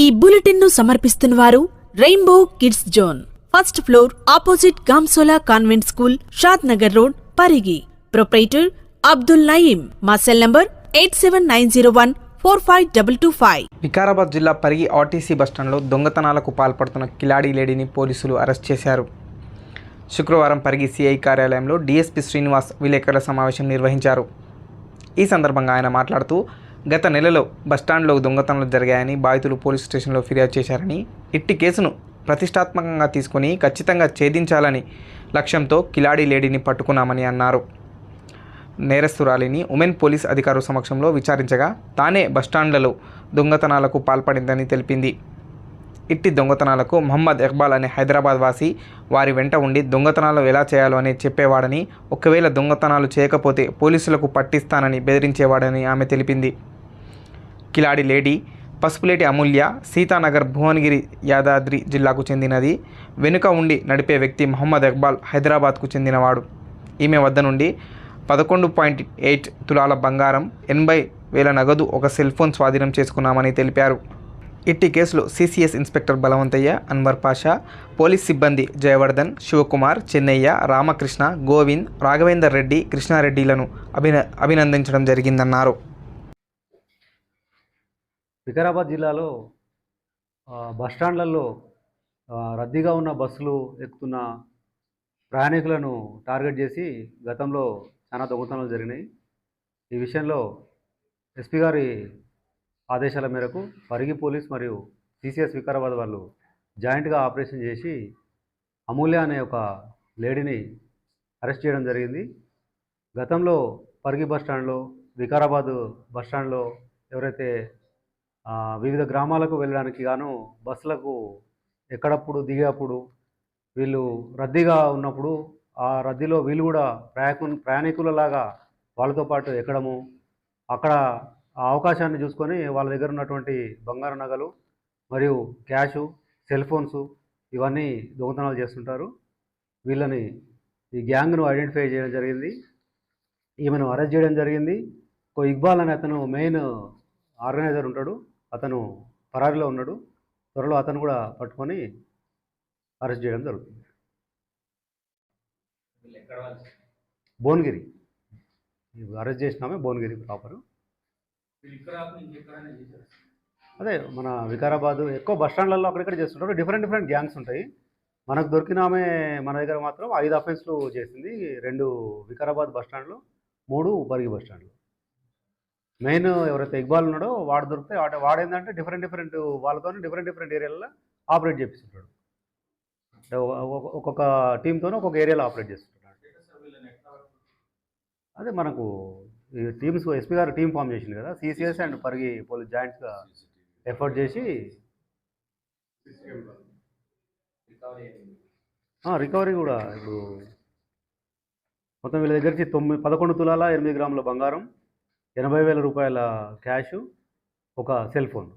ఈ బులెటిన్ను సమర్పిస్తున్న వారు rainbow kids zone. First floor opposite Gamsola convent school Shad Nagar road Parigi. Proprietor Abdul Naeem. మా cell number eight seven nine zero one four five double two five. Vikarabad జిల్లా Parigi RTC బస్టాండ్లో దొంగతనాలకు పాల్పడుతున్న కిలాడీ లేడీని పోలీసులు అరెస్ట్ చేశారు. శుక్రవారం Parigi CI కార్యాలయంలో DSP Srinivas విలేకరుల సమావేశం నిర్వహించారు. ఈ సందర్భంగా ఆయన మాట్లాడుతూ గత నెలలో బస్టాండ్లో దొంగతనాలు జరిగాయని బాధితులు పోలీస్ స్టేషన్లో ఫిర్యాదు చేశారని ఇట్టి కేసును ప్రతిష్టాత్మకంగా తీసుకుని ఖచ్చితంగా ఛేదించాలని లక్ష్యంతో కిలాడి లేడీని పట్టుకున్నామని అన్నారు. నేరస్తురాలిని ఉమెన్ పోలీస్ అధికారుల సమక్షంలో విచారించగా తానే బస్టాండ్లలో దొంగతనాలకు పాల్పడిందని తెలిపింది. ఇట్టి దొంగతనాలకు మహమ్మద్ ఇక్బాల్ అనే హైదరాబాద్ వాసి వారి వెంట ఉండి దొంగతనాలు ఎలా చేయాలో అని చెప్పేవాడని ఒకవేళ దొంగతనాలు చేయకపోతే పోలీసులకు పట్టిస్తానని బెదిరించేవాడని ఆమె తెలిపింది. కిలాడి లేడీ పసుపులేటి అమూల్య సీతానగర్ భువనగిరి యాదాద్రి జిల్లాకు చెందినది. వెనుక ఉండి నడిపే వ్యక్తి మహమ్మద్ ఇక్బాల్ హైదరాబాద్కు చెందినవాడు. ఈమె వద్ద నుండి పదకొండు పాయింట్ ఎయిట్ తులాల బంగారం ఎనభై వేల నగదు ఒక సెల్ ఫోన్ స్వాధీనం చేసుకున్నామని తెలిపారు. ఇట్టి కేసులో CCS inspector Balavanthaiah Anwar Pasha police సిబ్బంది జయవర్ధన్ శివకుమార్ చెన్నయ్య రామకృష్ణ గోవింద్ రాఘవేందర్ రెడ్డి కృష్ణారెడ్డిలను అభిన అభినందించడం జరిగిందన్నారు. వికారాబాద్ జిల్లాలో బస్టాండ్లలో రద్దీగా ఉన్న బస్సులు ఎక్కుతున్న ప్రయాణికులను టార్గెట్ చేసి గతంలో చాలా దొంగతనాలు జరిగినాయి. ఈ విషయంలో ఎస్పీ గారి ఆదేశాల మేరకు పరిగి పోలీస్ మరియు సిసిఎస్ వికారాబాద్ వాళ్ళు జాయింట్గా ఆపరేషన్ చేసి అమూల్య అనే ఒక లేడీని అరెస్ట్ చేయడం జరిగింది. గతంలో పరిగి బస్టాండ్లో వికారాబాద్ బస్టాండ్లో ఎవరైతే వివిధ గ్రామాలకు వెళ్ళడానికి గాను బస్సులకు ఎక్కడప్పుడు దిగేప్పుడు వీళ్ళు రద్దీగా ఉన్నప్పుడు ఆ రద్దీలో వీళ్ళు కూడా ప్రయాకు ప్రయాణికులలాగా వాళ్ళతో పాటు ఎక్కడము అక్కడ ఆ అవకాశాన్ని చూసుకొని వాళ్ళ దగ్గర ఉన్నటువంటి బంగారు నగలు మరియు క్యాషు సెల్ ఫోన్స్ ఇవన్నీ దొంగతనాలు చేస్తుంటారు. వీళ్ళని ఈ గ్యాంగ్ను ఐడెంటిఫై చేయడం జరిగింది. ఈమెను అరెస్ట్ చేయడం జరిగింది. ఒక ఇక్బాల్ అనే అతను మెయిన్ ఆర్గనైజర్ ఉంటాడు. అతను పరారీలో ఉన్నాడు. త్వరలో అతను కూడా పట్టుకొని అరెస్ట్ చేయడం జరుగుతుంది. భువనగిరి. అరెస్ట్ చేసినామే భువనగిరి ప్రాపర్. అదే మన వికారాబాద్ ఎక్కువ బస్ స్టాండ్లలో అక్కడిక్కడ చేస్తుంటారు. డిఫరెంట్ డిఫరెంట్ గ్యాంగ్స్ ఉంటాయి. మనకు దొరికిన ఆమె మన దగ్గర మాత్రం ఐదు అఫెన్స్లు చేసింది. రెండు వికారాబాద్ బస్ స్టాండ్లో మూడు బరిగి బస్ స్టాండ్లో. మెయిన్ ఎవరైతే ఇక్బాల్ ఉన్నాడో వాడు దొరికితే వాడు వాడేందంటే డిఫరెంట్ డిఫరెంట్ వాళ్ళతో డిఫరెంట్ డిఫరెంట్ ఏరియాలలో ఆపరేట్ చేపిస్తుంటాడు. ఒక్కొక్క టీంతో ఒక్కొక్క ఏరియాలో ఆపరేట్ చేస్తుంటాడు. అదే మనకు ఈ టీమ్స్ ఎస్పీ గారు టీం ఫామ్ చేసింది కదా సిసిఎస్ అండ్ పరిగి పోలీస్ జాయింట్స్గా ఎఫర్ట్ చేసి రికవరీ కూడా ఇప్పుడు మొత్తం వీళ్ళ దగ్గరికి తొమ్మిది పదకొండు తులాల ఎనిమిది గ్రాముల బంగారం ఎనభై వేల రూపాయల క్యాష్ ఒక సెల్ ఫోన్.